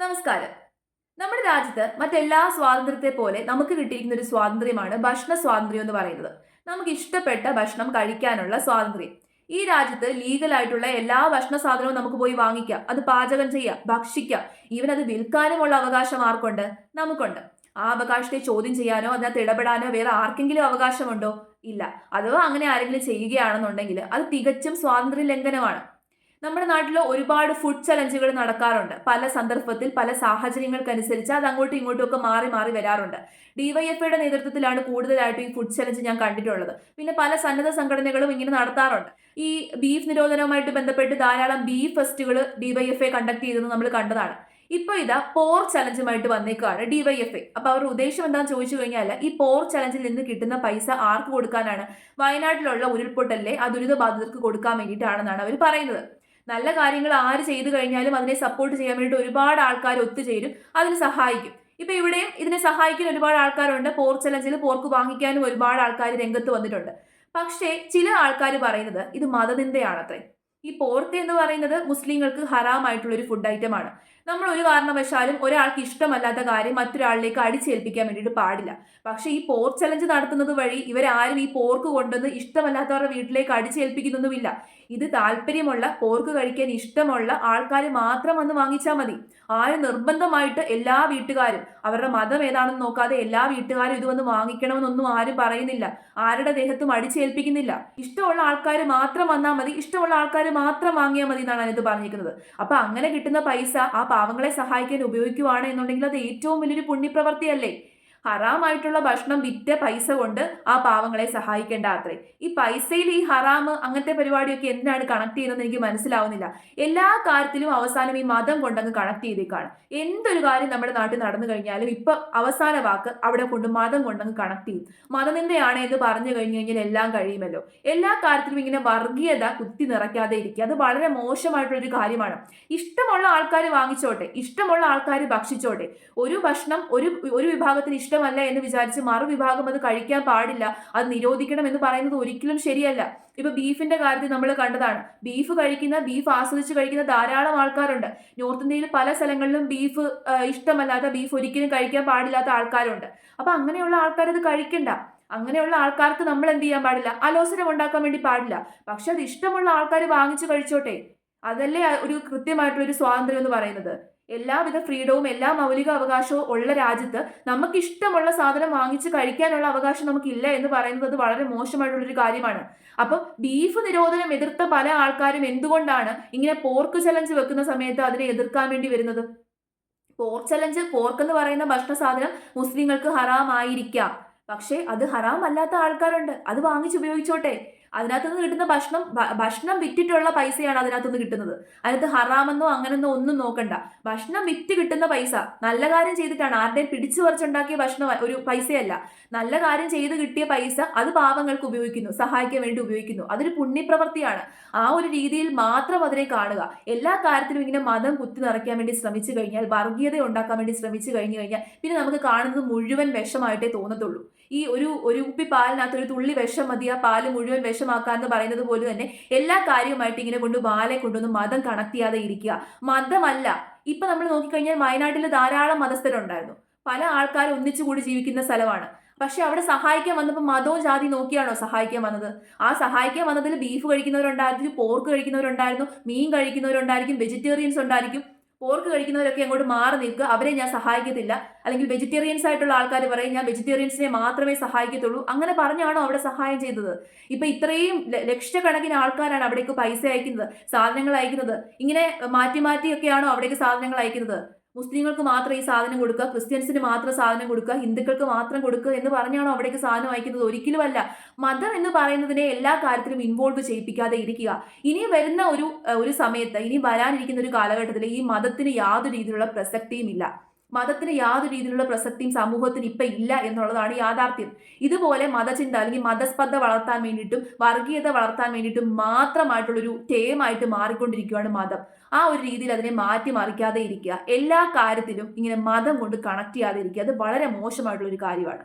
നമസ്കാരം. നമ്മുടെ രാജ്യത്ത് മറ്റെല്ലാ സ്വാതന്ത്ര്യത്തെ പോലെ നമുക്ക് കിട്ടിയിരിക്കുന്ന ഒരു സ്വാതന്ത്ര്യമാണ് ഭക്ഷണ സ്വാതന്ത്ര്യം എന്ന് പറയുന്നത്. നമുക്ക് ഇഷ്ടപ്പെട്ട ഭക്ഷണം കഴിക്കാനുള്ള സ്വാതന്ത്ര്യം. ഈ രാജ്യത്ത് ലീഗലായിട്ടുള്ള എല്ലാ ഭക്ഷണ സാധനവും നമുക്ക് പോയി വാങ്ങിക്കാം. അത് പാചകം ചെയ്യാം ഭക്ഷിക്കാം. ഈവൻ അത് വിൽക്കാനുമുള്ള അവകാശം ആർക്കുണ്ട്? നമുക്കുണ്ട്. ആ അവകാശത്തെ ചോദ്യം ചെയ്യാനോ അതിനകത്ത് ഇടപെടാനോ വേറെ ആർക്കെങ്കിലും അവകാശമുണ്ടോ? ഇല്ല. അഥവാ അങ്ങനെ ആരെങ്കിലും ചെയ്യുകയാണെന്നുണ്ടെങ്കിൽ അത് തികച്ചും സ്വാതന്ത്ര്യ ലംഘനമാണ്. നമ്മുടെ നാട്ടിൽ ഒരുപാട് ഫുഡ് ചലഞ്ചുകൾ നടക്കാറുണ്ട്. പല സന്ദർഭത്തിൽ പല സാഹചര്യങ്ങൾക്കനുസരിച്ച് അത് അങ്ങോട്ടും ഇങ്ങോട്ടും ഒക്കെ മാറി മാറി വരാറുണ്ട്. ഡിവൈഎഫ്ഐയുടെ നേതൃത്വത്തിലാണ് കൂടുതലായിട്ടും ഈ ഫുഡ് ചലഞ്ച് ഞാൻ കണ്ടിട്ടുള്ളത്. പിന്നെ പല സന്നദ്ധ സംഘടനകളും ഇങ്ങനെ നടത്താറുണ്ട്. ഈ ബീഫ് നിരോധനവുമായിട്ട് ബന്ധപ്പെട്ട് ധാരാളം ബീഫ് ഫെസ്റ്റുകൾ ഡിവൈഎഫ്ഐ കണ്ടക്ട് ചെയ്തെന്ന് നമ്മൾ കണ്ടതാണ്. ഇപ്പൊ ഇതാ പോർ ചലഞ്ചുമായിട്ട് വന്നേക്കുകയാണ് ഡിവൈഎഫ്ഐ അപ്പോൾ അവരുടെ ഉദ്ദേശം എന്താണെന്ന് ചോദിച്ചു കഴിഞ്ഞാൽ ഈ പോർ ചലഞ്ചിൽ നിന്ന് കിട്ടുന്ന പൈസ ആർക്ക് കൊടുക്കാനാണ്? വയനാട്ടിലുള്ള ഉരുൾപൊട്ടലിലെ ആ ദുരിതബാധിതർക്ക് കൊടുക്കാൻ വേണ്ടിയിട്ടാണെന്നാണ് അവർ പറയുന്നത്. നല്ല കാര്യങ്ങൾ ആര് ചെയ്തു കഴിഞ്ഞാലും അതിനെ സപ്പോർട്ട് ചെയ്യാൻ വേണ്ടി ഒരുപാട് ആൾക്കാർ ഒത്തുചേരും അതിന് സഹായിക്കും. ഇപ്പൊ ഇവിടെയും ഇതിനെ സഹായിക്കാൻ ഒരുപാട് ആൾക്കാരുണ്ട്. പോർ ചലഞ്ചിൽ പോർക്ക് വാങ്ങിക്കാനും ഒരുപാട് ആൾക്കാർ രംഗത്ത് വന്നിട്ടുണ്ട്. പക്ഷേ ചില ആൾക്കാർ പറയുന്നത് ഇത് മതനിന്ദയാണത്രേ. ഈ പോർക്ക് എന്ന് പറയുന്നത് മുസ്ലിങ്ങൾക്ക് ഹറാമായിട്ടുള്ള ഒരു ഫുഡ് ഐറ്റം ആണ്. നമ്മൾ ഒരു കാരണവശാലും ഒരാൾക്ക് ഇഷ്ടമല്ലാത്ത കാര്യം മറ്റൊരാളിലേക്ക് അടിച്ചേൽപ്പിക്കാൻ വേണ്ടിയിട്ട് പാടില്ല. പക്ഷേ ഈ പോർക്ക് ചലഞ്ച് നടത്തുന്നത് വഴി ഇവരാരും ഈ പോർക്ക് കൊണ്ടുവന്ന് ഇഷ്ടമല്ലാത്തവരുടെ വീട്ടിലേക്ക് അടിച്ചേൽപ്പിക്കുന്നൊന്നുമില്ല. ഇത് താല്പര്യമുള്ള പോർക്ക് കഴിക്കാൻ ഇഷ്ടമുള്ള ആൾക്കാർ മാത്രം വന്ന് വാങ്ങിച്ചാൽ മതി. ആരും നിർബന്ധമായിട്ട് എല്ലാ വീട്ടുകാരും അവരുടെ മതം ഏതാണെന്ന് നോക്കാതെ എല്ലാ വീട്ടുകാരും ഇത് വന്ന് വാങ്ങിക്കണമെന്നൊന്നും ആരും പറയുന്നില്ല. ആരുടെ ദേഹത്തും അടിച്ചേൽപ്പിക്കുന്നില്ല. ഇഷ്ടമുള്ള ആൾക്കാർ മാത്രം വന്നാൽ മതി. ഇഷ്ടമുള്ള ആൾക്കാർ മാത്രം വാങ്ങിയാൽ മതി എന്നാണ് ഇത് പറഞ്ഞിരിക്കുന്നത്. അപ്പൊ അങ്ങനെ കിട്ടുന്ന പൈസ ആ പാവങ്ങളെ സഹായിക്കാൻ ഉപയോഗിക്കുവാണ് എന്നുണ്ടെങ്കിൽ അത് ഏറ്റവും വലിയൊരു പുണ്യപ്രവർത്തിയല്ലേ? ഹറാമായിട്ടുള്ള ഭക്ഷണം വിറ്റ പൈസ കൊണ്ട് ആ പാവങ്ങളെ സഹായിക്കേണ്ട അത്രേ. ഈ പൈസയിൽ ഈ ഹറാം അങ്ങനത്തെ പരിപാടിയൊക്കെ എന്തിനാണ് കണക്ട് ചെയ്യുന്നത് എനിക്ക് മനസ്സിലാവുന്നില്ല. എല്ലാ കാര്യത്തിലും അവസാനം ഈ മതം കൊണ്ടങ്ങ് കണക്ട് ചെയ്തേക്കാണ്. എന്തൊരു കാര്യം നമ്മുടെ നാട്ടിൽ നടന്നു കഴിഞ്ഞാലും ഇപ്പൊ അവസാന വാക്ക് അവിടെ കൊണ്ട് മതം കൊണ്ടങ്ങ് കണക്ട് ചെയ്യും. മതനിന്ദയാണ് എന്ന് പറഞ്ഞു കഴിഞ്ഞു കഴിഞ്ഞാൽ എല്ലാം കഴിയുമല്ലോ. എല്ലാ കാര്യത്തിലും ഇങ്ങനെ വർഗീയത കുത്തി നിറയ്ക്കാതെ ഇരിക്കുക. അത് വളരെ മോശമായിട്ടുള്ളൊരു കാര്യമാണ്. ഇഷ്ടമുള്ള ആൾക്കാർ വാങ്ങിച്ചോട്ടെ. ഇഷ്ടമുള്ള ആൾക്കാർ ഭക്ഷിച്ചോട്ടെ. ഒരു ഭക്ഷണം ഒരു ഒരു വിഭാഗത്തിന് ഇഷ്ടമല്ല എന്ന് വിചാരിച്ച് മറുവിഭാഗം അത് കഴിക്കാൻ പാടില്ല. അത് നിരോധിക്കണം എന്ന് പറയുന്നത് ഒരിക്കലും ശരിയല്ല. ഇപ്പൊ ബീഫിന്റെ കാര്യത്തിൽ നമ്മൾ കണ്ടതാണ്. ബീഫ് കഴിക്കുന്ന ബീഫ് ആസ്വദിച്ച് കഴിക്കുന്ന ധാരാളം ആൾക്കാരുണ്ട്. നോർത്ത് ഇന്ത്യയിൽ പല സ്ഥലങ്ങളിലും ബീഫ് ഇഷ്ടമല്ലാത്ത ബീഫ് ഒരിക്കലും കഴിക്കാൻ പാടില്ലാത്ത ആൾക്കാരുണ്ട്. അപ്പൊ അങ്ങനെയുള്ള ആൾക്കാർ അത് കഴിക്കണ്ട. അങ്ങനെയുള്ള ആൾക്കാർക്ക് നമ്മൾ എന്ത് ചെയ്യാൻ പാടില്ല? അലോസരം ഉണ്ടാക്കാൻ വേണ്ടി പാടില്ല. പക്ഷെ അത് ഇഷ്ടമുള്ള ആൾക്കാർ വാങ്ങിച്ചു കഴിച്ചോട്ടെ. അതല്ലേ ഒരു കൃത്യമായിട്ടുള്ള ഒരു സ്വാതന്ത്ര്യം എന്ന് പറയുന്നത്. എല്ലാവിധ ഫ്രീഡവും എല്ലാ മൗലിക അവകാശവും ഉള്ള രാജ്യത്ത് നമുക്ക് ഇഷ്ടമുള്ള സാധനം വാങ്ങിച്ച് കഴിക്കാനുള്ള അവകാശം നമുക്കില്ല എന്ന് പറയുന്നത് വളരെ മോശമായിട്ടുള്ളൊരു കാര്യമാണ്. അപ്പൊ ബീഫ് നിരോധനം എതിർത്ത പല ആൾക്കാരും എന്തുകൊണ്ടാണ് ഇങ്ങനെ പോർക്ക് ചലഞ്ച് വെക്കുന്ന സമയത്ത് അതിനെ എതിർക്കാൻ വേണ്ടി വരുന്നത്? പോർക്ക് ചലഞ്ച് പോർക്ക് എന്ന് പറയുന്ന ഭക്ഷണ സാധനം മുസ്ലിങ്ങൾക്ക് ഹറാമായിരിക്കാം. പക്ഷേ അത് ഹറാം അല്ലാത്ത ആൾക്കാരുണ്ട്. അത് വാങ്ങിച്ചുപയോഗിച്ചോട്ടെ അതിനകത്തുനിന്ന് കിട്ടുന്ന ഭക്ഷണം ഭക്ഷണം വിറ്റിട്ടുള്ള പൈസയാണ് അതിനകത്തുനിന്ന് കിട്ടുന്നത്. അതിനകത്ത് ഹറാമെന്നോ അങ്ങനെന്നോ ഒന്നും നോക്കണ്ട. ഭക്ഷണം വിറ്റ് കിട്ടുന്ന പൈസ നല്ല കാര്യം ചെയ്തിട്ടാണ്. ആരുടെയും പിടിച്ചു പറിച്ചുണ്ടാക്കിയ ഭക്ഷണം ഒരു പൈസയല്ല. നല്ല കാര്യം ചെയ്ത് കിട്ടിയ പൈസ അത് പാവങ്ങൾക്ക് ഉപയോഗിക്കുന്നു സഹായിക്കാൻ വേണ്ടി ഉപയോഗിക്കുന്നു. അതൊരു പുണ്യപ്രവൃത്തിയാണ് ആ ഒരു രീതിയിൽ മാത്രം അതിനെ കാണുക. എല്ലാ കാര്യത്തിലും ഇങ്ങനെ മതം കുത്തി നിറയ്ക്കാൻ വേണ്ടി ശ്രമിച്ചു കഴിഞ്ഞാൽ വർഗീയത ഉണ്ടാക്കാൻ വേണ്ടി ശ്രമിച്ചു കഴിഞ്ഞു കഴിഞ്ഞാൽ പിന്നെ നമുക്ക് കാണുന്നത് മുഴുവൻ വിഷമായിട്ടേ തോന്നത്തുള്ളൂ. ഈ ഒരു ഒരു കുപ്പി പാലിനകത്ത് ഒരു തുള്ളി വിഷം മതി ആ പാൽ മുഴുവൻ വിഷമാക്കുക എന്ന് പറയുന്നത് പോലെ തന്നെ എല്ലാ കാര്യവുമായിട്ട് ഇങ്ങനെ കൊണ്ട് ബാലെ കൊണ്ടൊന്നും മതം കണക്ട് ചെയ്യാതെ ഇരിക്കുക. മതമല്ല. ഇപ്പൊ നമ്മൾ നോക്കിക്കഴിഞ്ഞാൽ വയനാട്ടിൽ ധാരാളം മതസ്ഥരുണ്ടായിരുന്നു. പല ആൾക്കാരും ഒന്നിച്ചുകൂടി ജീവിക്കുന്ന സ്ഥലമാണ്. പക്ഷെ അവിടെ സഹായിക്കാൻ വന്നപ്പോൾ മതവും ജാതി നോക്കിയാണോ സഹായിക്കാൻ വന്നത്? ആ സഹായിക്കാൻ വന്നതിൽ ബീഫ് കഴിക്കുന്നവരുണ്ടായിരുന്നു പോർക്ക് കഴിക്കുന്നവരുണ്ടായിരുന്നു മീൻ കഴിക്കുന്നവരുണ്ടായിരിക്കും വെജിറ്റേറിയൻസ് ഉണ്ടായിരിക്കും. പോർക്ക് കഴിക്കുന്നവരൊക്കെ അങ്ങോട്ട് മാറി നിൽക്കുക. അവരെ ഞാൻ സഹായിക്കത്തില്ല. അല്ലെങ്കിൽ വെജിറ്റേറിയൻസ് ആയിട്ടുള്ള ആൾക്കാർ പറയും ഞാൻ വെജിറ്റേറിയൻസിനെ മാത്രമേ സഹായിക്കത്തുള്ളൂ. അങ്ങനെ പറഞ്ഞാണോ അവിടെ സഹായം ചെയ്തത്? ഇപ്പൊ ഇത്രയും ലക്ഷക്കണക്കിന് ആൾക്കാരാണ് അവിടേക്ക് പൈസ അയക്കുന്നത് സാധനങ്ങൾ അയക്കുന്നത്. ഇങ്ങനെ മാറ്റി മാറ്റിയൊക്കെയാണോ അവിടേക്ക് സാധനങ്ങൾ അയക്കുന്നത്? മുസ്ലിങ്ങൾക്ക് മാത്രം ഈ സാധനം കൊടുക്കുക ക്രിസ്ത്യൻസിന് മാത്രം സാധനം കൊടുക്കുക ഹിന്ദുക്കൾക്ക് മാത്രം കൊടുക്കുക എന്ന് പറഞ്ഞാണോ അവിടേക്ക് സാധനം അയക്കുന്നത്? ഒരിക്കലുമല്ല. മതം എന്ന് പറയുന്നതിനെ എല്ലാ കാര്യത്തിലും ഇൻവോൾവ് ചെയ്യിപ്പിക്കാതെ ഇരിക്കുക. ഇനി വരുന്ന ഒരു ഒരു സമയത്ത് ഇനി വരാനിരിക്കുന്ന ഒരു കാലഘട്ടത്തിൽ ഈ മതത്തിന് യാതൊരു രീതിയിലുള്ള പ്രസക്തിയും ഇല്ല. മതത്തിന് യാതൊരു രീതിയിലുള്ള പ്രസക്തിയും സമൂഹത്തിന് ഇപ്പം ഇല്ല എന്നുള്ളതാണ് യാഥാർത്ഥ്യം. ഇതുപോലെ മതചിന്ത അല്ലെങ്കിൽ മതസ്പർദ്ധ വളർത്താൻ വേണ്ടിയിട്ടും വർഗീയത വളർത്താൻ വേണ്ടിയിട്ടും മാത്രമായിട്ടുള്ളൊരു ടേമായിട്ട് മാറിക്കൊണ്ടിരിക്കുകയാണ് മതം. ആ ഒരു രീതിയിൽ അതിനെ മാറ്റി മറിക്കാതെ ഇരിക്കുക. എല്ലാ കാര്യത്തിലും ഇങ്ങനെ മതം കൊണ്ട് കണക്ട് ചെയ്യാതെ ഇരിക്കുക. അത് വളരെ മോശമായിട്ടുള്ള ഒരു കാര്യമാണ്.